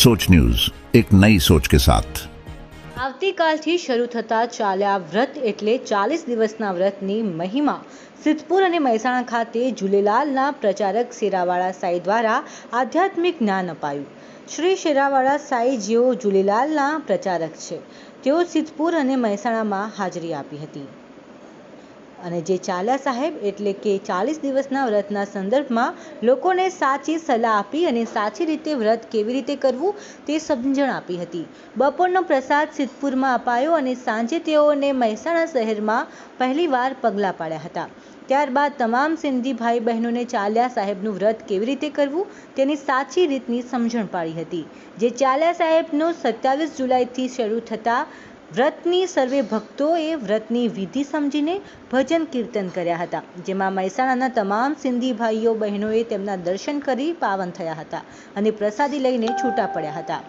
सोच न्यूज एक नई सोच के साथ આવતીકાલથી શરૂ થતા ચાલ્યા વ્રત એટલે ચાલીસ દિવસના વ્રતની મહિમા સિદ્ધપુર અને મહેસાણા ખાતે ઝૂલેલાલના પ્રચારક શેરાવાળા સાઈ દ્વારા આધ્યાત્મિક જ્ઞાન અપાયું શ્રી શેરાવાળા સાઈ જેઓ ઝૂલેલાલના પ્રચારક છે તેઓ સિદ્ધપુર અને મહેસાણામાં હાજરી આપી હતી અને જે ચાલ્યા સાહેબ એટલે કે ચાલીસ દિવસના વ્રતના સંદર્ભમાં લોકોને સાચી સલાહ આપી અને સાચી રીતે વ્રત કેવી રીતે કરવું તે સમજણ આપી હતી. બપોરનો પ્રસાદ સિદ્ધપુરમાં અપાયો અને સાંજે તેઓને મહેસાણા શહેરમાં પહેલીવાર પગલાં પાડ્યા હતા. ત્યારબાદ તમામ સિંધી ભાઈ બહેનોને ચાલ્યા સાહેબનું વ્રત કેવી રીતે કરવું તેની સાચી રીતની સમજણ પાડી હતી. જે ચાલ્યા સાહેબનું સત્યાવીસ જુલાઈથી શરૂ થતા વ્રતની સર્વે ભક્તોએ વ્રતની વિધિ સમજીને ભજન કીર્તન કર્યા હતા, જેમાં મહેસાણાના તમામ સિંધી ભાઈઓ બહેનોએ તેમના દર્શન કરી પાવન થયા હતા અને પ્રસાદી લઈને છૂટા પડ્યા હતા.